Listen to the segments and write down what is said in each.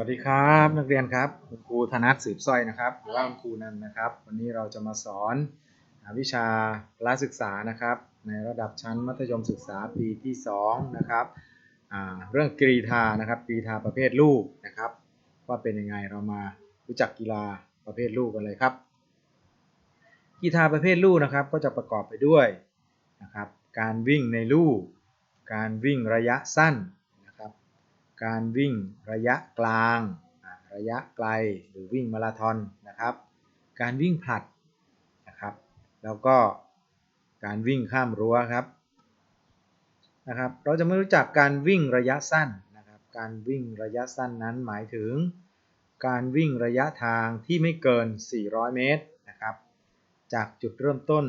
วัสดีครับนักเรียนครับคุณครูธนัทสืบสร้อยนะครับหรือว่าคุณครูนันนะครับ วันนี้เราจะมาสอนวิชาพละศึกษานะครับ ในระดับชั้นมัธยมศึกษาปีที่2นะครับเรื่องกรีธานะครับกรีธาประเภทลูกนะครับ ว่าเป็นยังไงเรามารู้จักกีฬาประเภทลูกกันเลยครับ กีฬาประเภทลูกนะครับก็จะประกอบไปด้วยนะครับการวิ่งในลูก การวิ่งระยะสั้น การวิ่งระยะกลาง ระยะไกลหรือวิ่งมาราธอนนะครับ การวิ่งผลัดนะครับ แล้วก็การวิ่งข้ามรั้วครับนะครับ เราจะไม่รู้จักการวิ่งระยะสั้นนะครับ การวิ่งระยะสั้นนั้นหมายถึง การวิ่งระยะทางที่ไม่เกิน 400 เมตรนะครับ จากจุดเริ่มต้น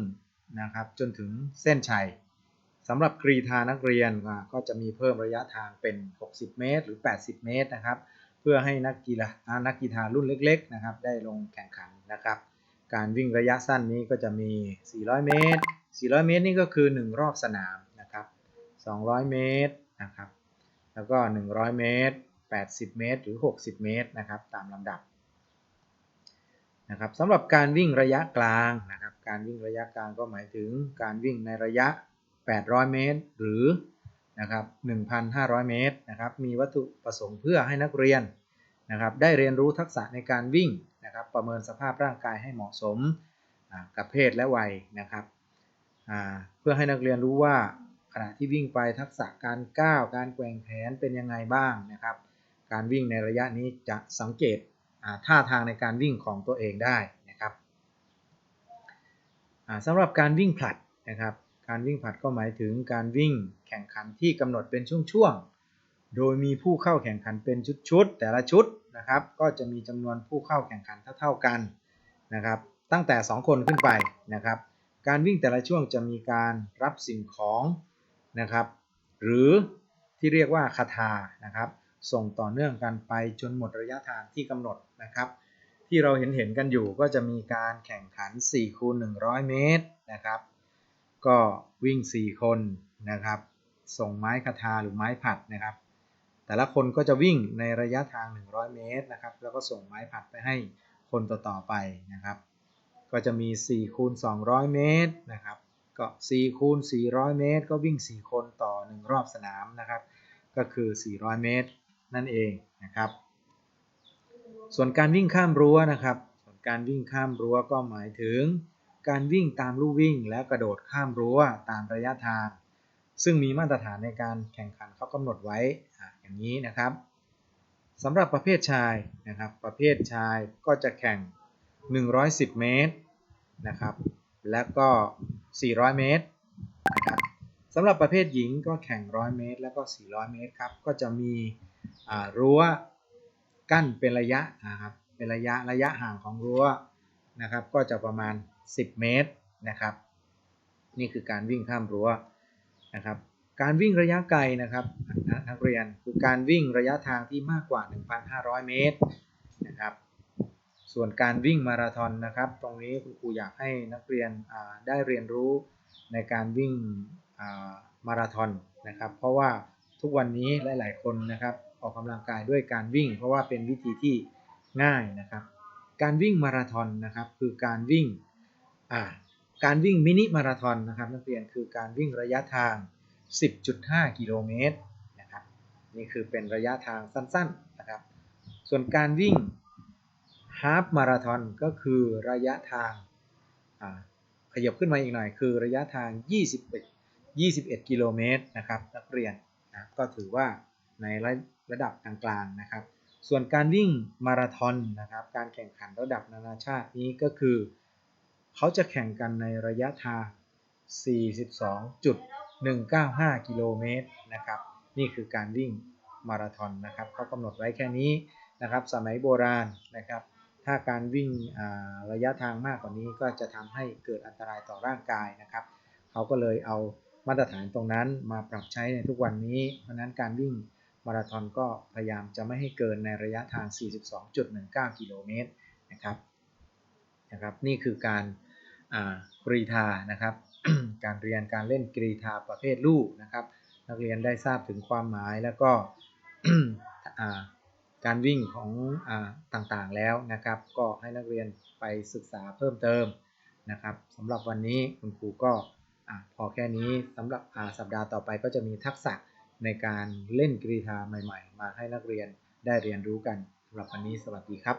นะครับจนถึงเส้นชัย สำหรับกรีธานักเรียนก็จะมีเพิ่มระยะทางเป็น 60 เมตร หรือ 80 เมตรนะครับ เพื่อให้นักกีฬานักกีฬารุ่นเล็กๆนะครับได้ลงแข่งขันนะครับ การวิ่งระยะสั้นนี้ก็จะมี 400 เมตร 400 เมตรนี่ก็คือ 1 รอบสนามนะครับ 200 เมตรนะครับ แล้วก็ 100 เมตร 80 เมตร หรือ 60 เมตรนะครับ ตามลำดับนะครับสำหรับการวิ่งระยะกลางนะครับ การวิ่งระยะกลางก็หมายถึงการวิ่งในระยะ 800 เมตร หรือนะครับ1,500 เมตรนะครับมีวัตถุประสงค์เพื่อให้นักเรียนนะครับได้เรียนรู้ทักษะในการวิ่งนะครับประเมินสภาพร่างกายให้เหมาะสมกับเพศและวัยนะครับเพื่อให้นักเรียนรู้ว่าขณะที่วิ่งไปทักษะการก้าวการแกว่งแขนเป็นยังไงบ้างนะครับ การวิ่งในระยะนี้จะสังเกตท่าทางในการวิ่งของตัวเองได้นะครับสำหรับการวิ่งผลัดนะครับ การวิ่งผลัดก็หมายถึงการวิ่งแข่งขันที่กำหนดเป็นช่วงๆ โดยมีผู้เข้าแข่งขันเป็นชุดๆ แต่ละชุดนะครับ ก็จะมีจำนวนผู้เข้าแข่งขันเท่าๆกันนะครับ ตั้งแต่ 2 คนขึ้นไปนะครับ การวิ่งแต่ละช่วงจะมีการรับสิ่งของนะครับ หรือที่เรียกว่าคาถานะครับ ส่งต่อเนื่องกันไปจนหมดระยะทางที่กำหนดนะครับ ที่เราเห็นเห็นกันอยู่ก็จะมีการแข่งขัน4คูณ100 เมตรนะครับ ก็วิ่ง 4 คนนะครับ ส่งไม้คาทาหรือไม้ผัดนะครับ แต่ละคนก็จะวิ่งในระยะทาง 100 เมตรนะครับ แล้วก็ส่งไม้ผัดไปให้คนต่อๆไปนะครับ ก็จะมี 4 คูณ 200 เมตรนะครับ ก็ 4 คูณ 400 เมตร ก็วิ่ง 4 คนต่อ 1 รอบสนามนะครับ ก็คือ 400 เมตรนั่นเองนะครับ ส่วนการวิ่งข้ามรั้วนะครับ ส่วนการวิ่งข้ามรั้วก็หมายถึง การวิ่งตามลู่วิ่งและกระโดดข้ามรั้วตามระยะทาง ซึ่งมีมาตรฐานในการแข่งขันเขากำหนดไว้อย่างนี้นะครับสำหรับประเภทชายนะครับประเภทชายก็จะแข่ง 110 เมตรนะครับและก็ 400 เมตรนะครับสำหรับประเภทหญิงก็แข่ง 100 เมตร แล้วก็ 400 เมตรครับก็จะมีรั้วกั้นเป็นระยะนะครับเป็นระยะระยะห่างของรั้ว นะครับ ก็จะประมาณ 10 เมตรนะครับ นี่คือการวิ่งข้ามรั้วนะครับ การวิ่งระยะไกลนะครับนักเรียนคือการวิ่งระยะทางที่มากกว่า 1,500 เมตรนะครับ ส่วนการวิ่งมาราธอนนะครับ ตรงนี้คุณครูอยากให้นักเรียนได้เรียนรู้ในการวิ่งมาราธอนนะครับ เพราะว่าทุกวันนี้หลาย ๆ คนนะครับออกกำลังกายด้วยการวิ่ง เพราะว่าเป็นวิธีที่ง่ายนะครับ การวิ่งมาราธอนนะครับคือการวิ่งการวิ่งมินิมาราทอนนะครับนักเรียนคือการวิ่งระยะทาง 10.5 กิโลเมตรนะครับนี่คือเป็นระยะทางสั้นๆนะครับส่วนการวิ่งฮาฟมาราทอนก็คือระยะทางขยับขึ้นมาอีกหน่อย คือระยะทาง 21 21 กิโลเมตรนะครับนักเรียนนะก็ถือว่าในระระดับกลางๆนะครับ ส่วนการวิ่งมาราธอนนะครับ การแข่งขันระดับนานาชาตินี้ก็คือ เขาจะแข่งกันในระยะทาง 42.195 กิโลเมตรนะครับ นี่คือการวิ่งมาราธอนนะครับ เขากำหนดไว้แค่นี้นะครับ สมัยโบราณนะครับ ถ้าการวิ่งระยะทางมากกว่านี้ก็จะทำให้เกิดอันตรายต่อร่างกายนะครับ เขาก็เลยเอามาตรฐานตรงนั้นมาปรับใช้ในทุกวันนี้ เพราะนั้นการวิ่ง มาราธอนก็พยายามจะไม่ให้เกินในระยะทาง 42.19 กิโลเมตรนะครับนะครับนี่คือการกรีธานะครับการเรียนการเล่นกรีธาประเภทลูกนะครับ นักเรียนได้ทราบถึงความหมายแล้วก็การวิ่งของอต่างๆแล้วนะครับ ก็ให้นักเรียนไปศึกษาเพิ่มเติมนะครับสำหรับวันนี้คุณครูก็อพอแค่นี้สำหรับสัปดาห์ต่อไปก็จะมีทักษะ ในการเล่นกรีฑาใหม่ ๆ มาให้นักเรียนได้เรียนรู้กันสำหรับวันนี้สวัสดีครับ